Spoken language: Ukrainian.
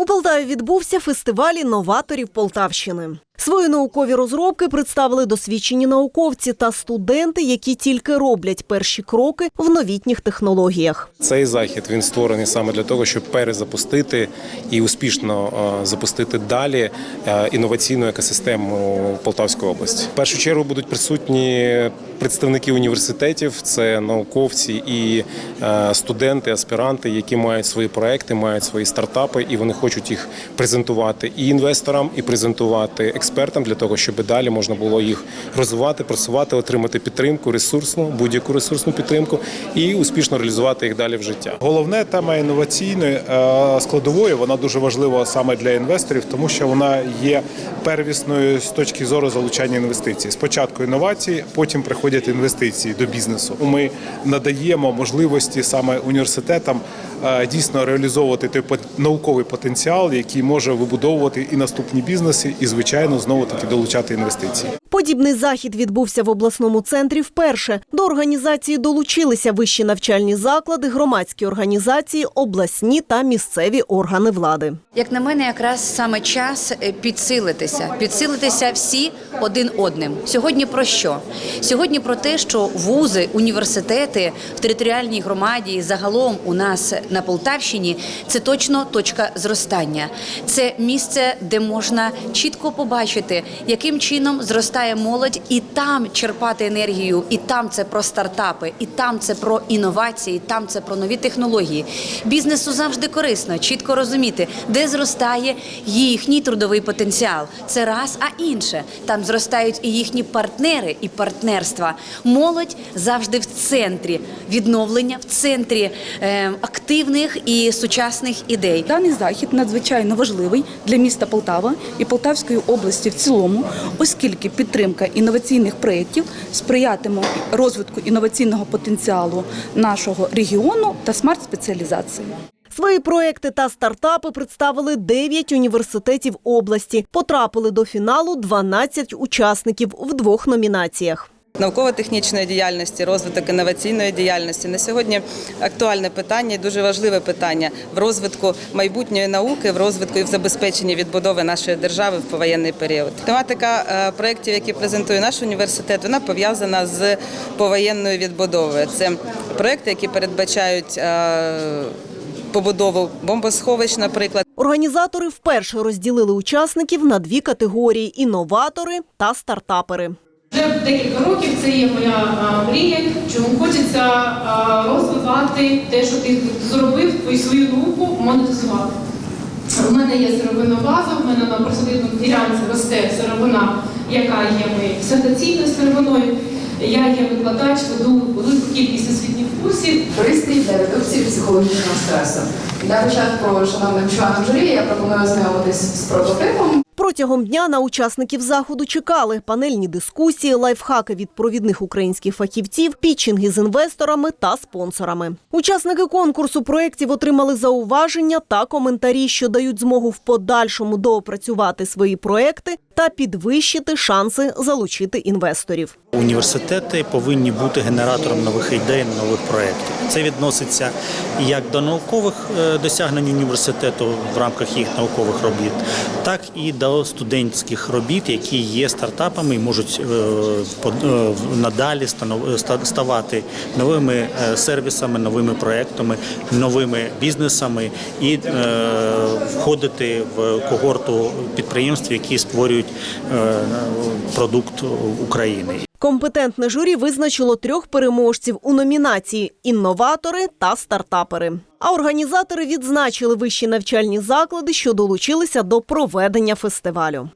У Полтаві відбувся фестиваль інноваторів Полтавщини. Свої наукові розробки представили досвідчені науковці та студенти, які тільки роблять перші кроки в новітніх технологіях. Цей захід він створений саме для того, щоб перезапустити і успішно е, запустити далі е, інноваційну екосистему Полтавської області. В першу чергу будуть присутні представники університетів, це науковці і е, студенти, аспіранти, які мають свої проекти, мають свої стартапи, і вони хочуть їх презентувати і інвесторам, і презентувати експертам для того, щоб далі можна було їх розвивати, просувати, отримати підтримку, ресурсну, будь-яку ресурсну підтримку і успішно реалізувати їх далі в життя. Головне тема інноваційної е, складової вона дуже важлива саме для інвесторів, тому що вона є первісною з точки зору залучання інвестицій. Спочатку інновації, потім приходять інвестиції до бізнесу. Ми надаємо можливості саме університетам дійсно реалізовувати той науковий потенціал, який може вибудовувати і наступні бізнеси, і звичайно знову таки долучати інвестиції. Подібний захід відбувся в обласному центрі вперше. До організації долучилися вищі навчальні заклади, громадські організації, обласні та місцеві органи влади. Як на мене, якраз саме час е, підсилитися, підсилитися всі один одним. Сьогодні про що? Сьогодні про те, що вузи, університети в територіальній громаді і загалом у нас на Полтавщині це точно точка зростання. Це місце, де можна чітко побачити, яким чином зростає молодь, і там черпати енергію, і там це про стартапи, і там це про інновації, і там це про нові технології. Бізнесу завжди корисно чітко розуміти, де зростає їхній трудовий потенціал. Це раз, а інше там зростають і їхні партнери, і партнерства. Молодь завжди в центрі відновлення, в центрі е, активних і сучасних ідей. Даний захід надзвичайно важливий для міста Полтава і Полтавської області в цілому, оскільки підтримка інноваційних проєктів сприятиме розвитку інноваційного потенціалу нашого регіону та смарт-спеціалізації. Свої проекти та стартапи представили 9 університетів області. Потрапили до фіналу 12 учасників в двох номінаціях. Науково-технічної діяльності, розвиток інноваційної діяльності на сьогодні актуальне питання і дуже важливе питання в розвитку майбутньої науки, в розвитку і в забезпеченні відбудови нашої держави в повоєнний період. Тематика е, проєктів, які презентує наш університет, вона пов'язана з повоєнною відбудовою. Це проєкти, які передбачають е, побудову бомбосховищ, наприклад. Організатори вперше розділили учасників на дві категорії: інноватори та стартапери. Вже декілька років це є моя мрія, чому хочеться розвивати те, що ти зробив, твою свою науку монетизувати. У мене є сировинна база, в мене на присадибній ділянці росте сировина, яка є моєю дисертаційною сировиною. Я є викладач, веду велику кількість освітніх курсів. Корисний для редукції психологічного стресу. Для початку, шановним членам журі, я пропоную ознайомитись з прототипом. Протягом дня на учасників заходу чекали панельні дискусії, лайфхаки від провідних українських фахівців, пітчинги з інвесторами та спонсорами. Учасники конкурсу проєктів отримали зауваження та коментарі, що дають змогу в подальшому доопрацювати свої проекти та підвищити шанси залучити інвесторів. Університети повинні бути генератором нових ідей, нових проєктів. Це відноситься як до наукових е, досягнень університету в рамках їх наукових робіт, так і до студентських робіт, які є стартапами і можуть е, е, надалі ставати новими сервісами, новими проектами, новими бізнесами і входити в когорту підприємств, які створюють продукт України. Компетентне журі визначило трьох переможців у номінації інноватори та стартапери. А організатори відзначили вищі навчальні заклади, що долучилися до проведення фестивалю.